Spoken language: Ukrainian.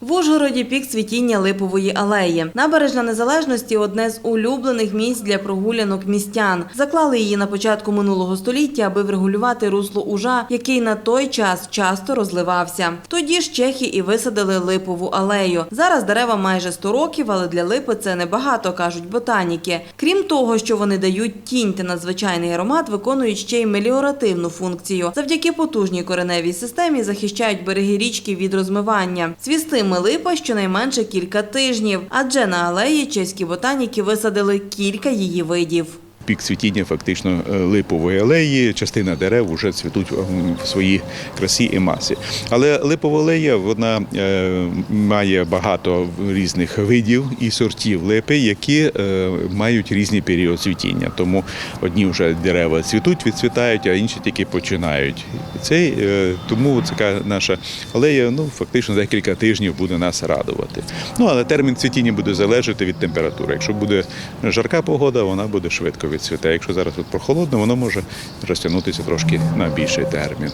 В Ужгороді пік цвітіння липової алеї. Набережна Незалежності одне з улюблених місць для прогулянок містян. Заклали її на початку минулого століття, аби врегулювати русло ужа, який на той час часто розливався. Тоді ж чехи і висадили липову алею. Зараз дерева майже 100 років, але для липи це небагато, кажуть ботаніки. Крім того, що вони дають тінь та надзвичайний аромат, виконують ще й меліоративну функцію. Завдяки потужній кореневій системі захищають береги річки від розмивання. Цвістиме липа щонайменше кілька тижнів, адже на алеї чеські ботаніки висадили кілька її видів. Пік цвітіння фактично е, липової алеї, частина дерев вже цвітуть в своїй красі і масі. Але липова алея вона е, має багато різних видів і сортів липи, які е, мають різний період цвітіння. Тому одні вже дерева цвітуть, відцвітають, а інші тільки починають. Цей, е, тому така наша алея ну, фактично декілька тижнів буде нас радувати. Ну, але термін цвітіння буде залежати від температури. Якщо буде жарка погода, вона буде швидко відцвітати. Якщо зараз тут прохолодно, воно може розтягнутися трошки на більший термін.